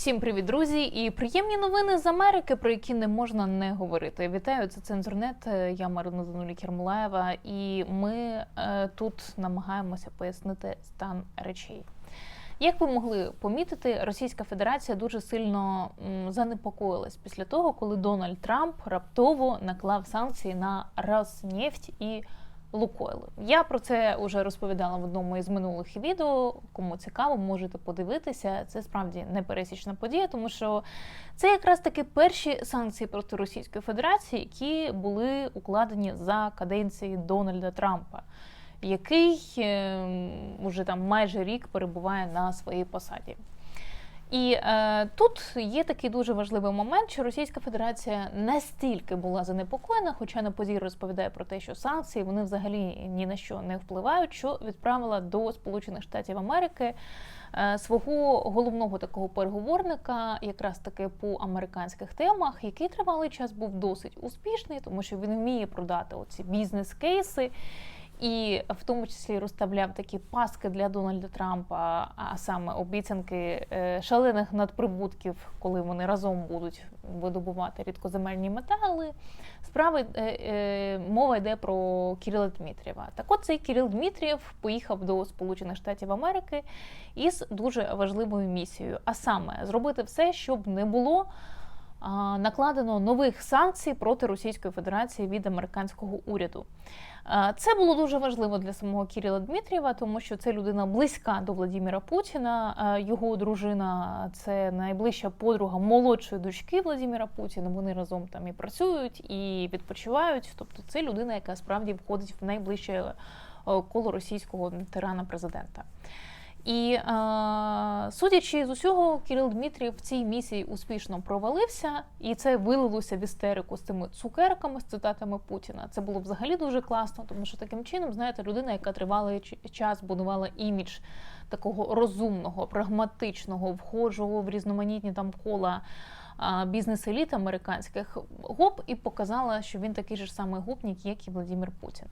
Всім привіт, друзі! І приємні новини з Америки, про які не можна не говорити. Вітаю, це цензурнет. Я Марина Занулі Кермулаєва, і ми е, тут намагаємося пояснити стан речей. Як ви могли помітити, Російська Федерація дуже сильно занепокоїлась після того, коли Дональд Трамп раптово наклав санкції на Роснефть і Лукойл. Я про це вже розповідала в одному із минулих відео. Кому цікаво, можете подивитися. Це справді непересічна подія, тому що це якраз таки перші санкції проти Російської Федерації, які були укладені за каденції Дональда Трампа, який е, уже там майже рік перебуває на своїй посаді. І е, тут є такий дуже важливий момент, що Російська Федерація настільки була занепокоєна, хоча на позір розповідає про те, що санкції вони взагалі ні на що не впливають, що відправила до Сполучених Штатів Америки е, свого головного такого переговорника, якраз таки по американських темах, який тривалий час був досить успішний, тому що він вміє продати оці бізнес-кейси і в тому числі розставляв такі паски для Дональда Трампа, а саме обіцянки е, шалених надприбутків, коли вони разом будуть видобувати рідкоземельні метали. Справи е, е, мова йде про Кирила Дмитрієва. Так от цей Кирил Дмитрієв поїхав до Сполучених Штатів Америки із дуже важливою місією, а саме зробити все, щоб не було. Накладено нових санкцій проти Російської Федерації від американського уряду. Це було дуже важливо для самого Кіріла Дмитрієва, тому що це людина близька до Владимира Путіна. Його дружина це найближча подруга молодшої дочки Владимира Путіна. Вони разом там і працюють, і відпочивають. Тобто, це людина, яка справді входить в найближче е, коло російського тирана президента. І е, судячи з усього, Кирил Дмитрів в цій місії успішно провалився, і це вилилося в істерику з цими цукерками, з цитатами Путіна. Це було взагалі дуже класно, тому що таким чином, знаєте, людина, яка тривалий час будувала імідж такого розумного, прагматичного, вхожого в різноманітні там кола. Бізнес-еліт американських гоп і показала, що він такий ж самий гопник, як і Владимир Путін.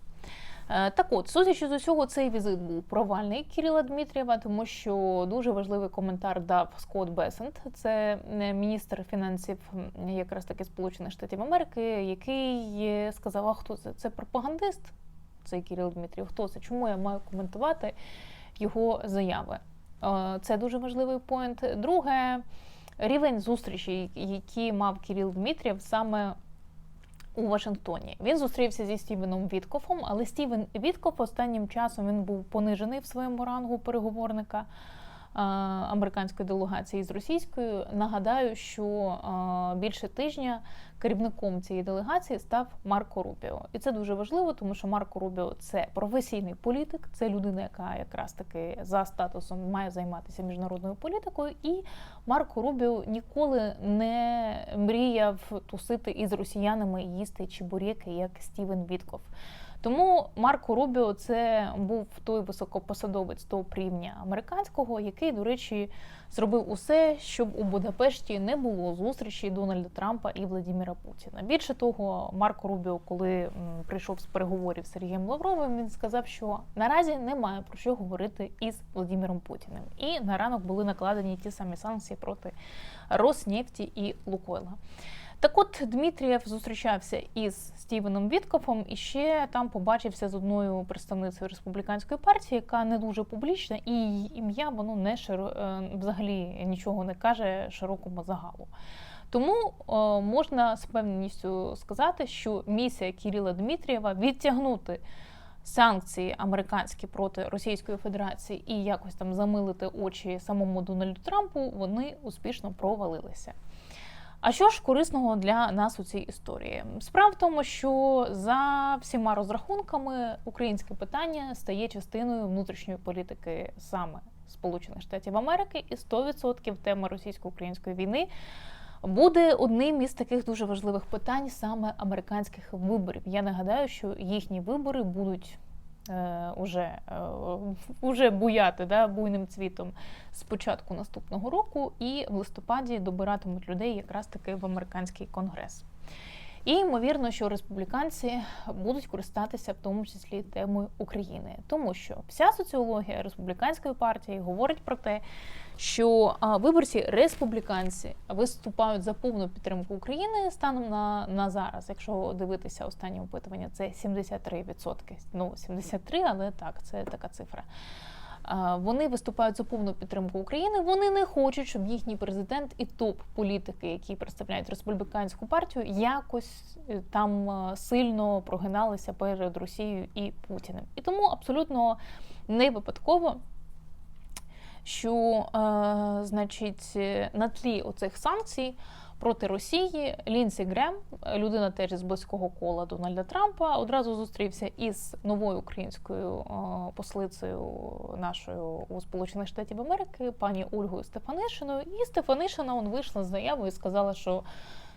Е, так от, судячи з усього, цей візит був провальний Кирила Дмитрієва, тому що дуже важливий коментар дав Скотт Бесент, це е, міністр фінансів якраз таки Сполучених Штатів Америки, який сказав, а хто це? Це пропагандист, цей Кирил Дмитрієв. Хто це? Чому я маю коментувати його заяви? Е, це дуже важливий поінт. Друге, рівень зустрічі, які мав Кирил Дмитрієв саме у Вашингтоні. Він зустрівся зі Стівеном Віткофом, але Стівен Віткоф останнім часом він був понижений в своєму рангу переговорника. Американської делегації з російською нагадаю, що більше тижня керівником цієї делегації став Марко Рубіо, і це дуже важливо, тому що Марко Рубіо це професійний політик, це людина, яка якраз таки за статусом має займатися міжнародною політикою. І Марко Рубіо ніколи не мріяв тусити із росіянами і їсти чебуреки, як Стівен Вітков. Тому Марко Рубіо це був той високопосадовець того рівня американського, який, до речі, зробив усе, щоб у Будапешті не було зустрічі Дональда Трампа і Владимира Путіна. Більше того, Марко Рубіо, коли прийшов з переговорів з Сергієм Лавровим, він сказав, що наразі немає про що говорити із Владимиром Путіним. І на ранок були накладені ті самі санкції проти Роснефті і Лукойла. Так от Дмитрієв зустрічався із Стівеном Віткофом і ще там побачився з одною представницею республіканської партії, яка не дуже публічна, і її ім'я воно не широ, е, взагалі нічого не каже широкому загалу. Тому о, можна з певністю сказати, що місія Кіріла Дмитрієва відтягнути санкції американські проти Російської Федерації і якось там замилити очі самому Дональду Трампу, вони успішно провалилися. А що ж корисного для нас у цій історії? Справа в тому, що за всіма розрахунками українське питання стає частиною внутрішньої політики саме Сполучених Штатів Америки, і 100% тема російсько-української війни. Буде одним із таких дуже важливих питань саме американських виборів. Я нагадаю, що їхні вибори будуть уже е, уже буяти да, буйним цвітом з початку наступного року, і в листопаді добиратимуть людей якраз таки в американський конгрес. І ймовірно, що республіканці будуть користатися в тому числі темою України, тому що вся соціологія республіканської партії говорить про те, що виборці республіканці виступають за повну підтримку України станом на, на зараз. Якщо дивитися останнє опитування, це 73%. Ну 73, але так, це така цифра. Вони виступають за повну підтримку України. Вони не хочуть, щоб їхній президент і топ-політики, які представляють республіканську партію, якось е, там е, сильно прогиналися перед Росією і Путіним. І тому абсолютно не випадково. Що, е, значить, е, на тлі оцих санкцій проти Росії Лінсі Грем, людина теж з близького кола Дональда Трампа, одразу зустрівся із новою українською е, послицею нашою у Сполучених Штатів Америки, пані Ольгою Стефанишиною. І Стефанишина он вийшла з заявою і сказала, що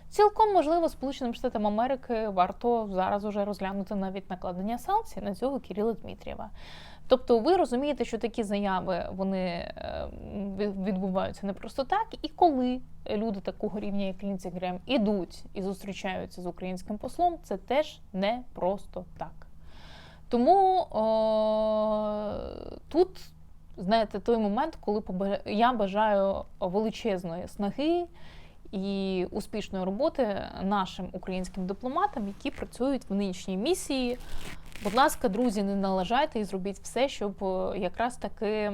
цілком можливо Сполученим Штатам Америки варто зараз уже розглянути навіть накладення санкцій на цього Кирила Дмитрієва. Тобто, ви розумієте, що такі заяви вони е, відбуваються не просто так, і коли люди такого рівня, як Лінці Грем, ідуть і зустрічаються з українським послом, це теж не просто так. Тому о, тут, знаєте, той момент, коли я бажаю величезної снаги і успішної роботи нашим українським дипломатам, які працюють в нинішній місії. Будь ласка, друзі, не налажайте і зробіть все, щоб е, якраз таки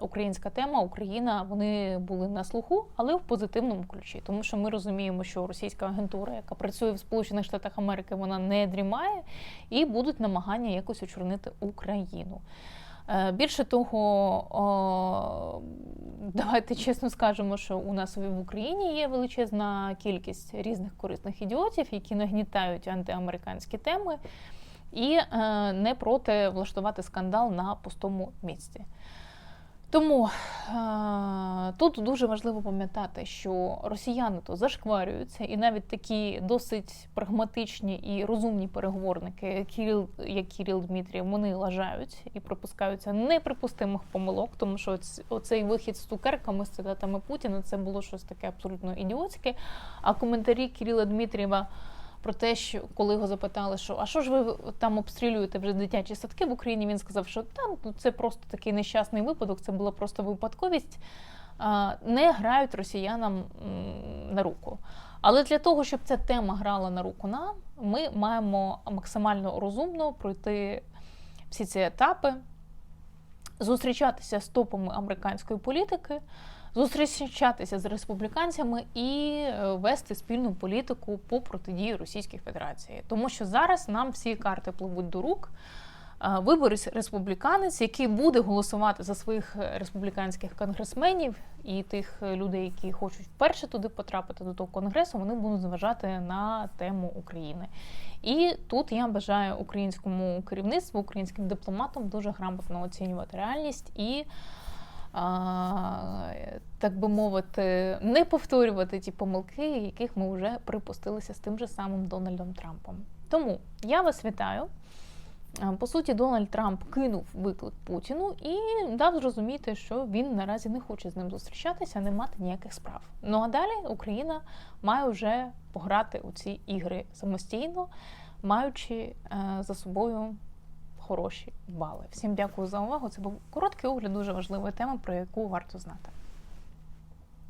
українська тема, Україна, вони були на слуху, але в позитивному ключі. Тому що ми розуміємо, що російська агентура, яка працює в Сполучених Штатах Америки, вона не дрімає і будуть намагання якось очорнити Україну. Е, Більше того, давайте чесно скажемо, що у нас в Україні є величезна кількість різних корисних ідіотів, які нагнітають антиамериканські теми і е, не проти влаштувати скандал на пустому місці. Тому е, тут дуже важливо пам'ятати, що росіяни то зашкварюються, і навіть такі досить прагматичні і розумні переговорники, Кірил, як Кірил Дмитрієв, вони лажають і припускаються неприпустимих помилок, тому що оцей вихід з цукерками, з цитатами Путіна, це було щось таке абсолютно ідіотське. А коментарі Кірила Дмитрієва про те, що коли його запитали, що а що ж ви там обстрілюєте вже дитячі садки в Україні, він сказав, що там ну, це просто такий нещасний випадок, це була просто випадковість. Не грають росіянам на руку. Але для того, щоб ця тема грала на руку нам, ми маємо максимально розумно пройти всі ці етапи, зустрічатися з топами американської політики, зустрічатися з республіканцями і е, вести спільну політику по протидії Російській Федерації. Тому що зараз нам всі карти пливуть до рук. Е, Виборець республіканець, який буде голосувати за своїх е, республіканських конгресменів і тих людей, які хочуть вперше туди потрапити до того конгресу, вони будуть зважати на тему України. І тут я бажаю українському керівництву, українським дипломатам дуже грамотно оцінювати реальність і так би мовити, не повторювати ті помилки, яких ми вже припустилися з тим же самим Дональдом Трампом. Тому я вас вітаю. По суті, Дональд Трамп кинув виклик Путіну і дав зрозуміти, що він наразі не хоче з ним зустрічатися, не мати ніяких справ. Ну а далі Україна має вже пограти у ці ігри самостійно, маючи е, за собою хороші бали. Всім дякую за увагу. Це був короткий огляд дуже важливої теми, про яку варто знати.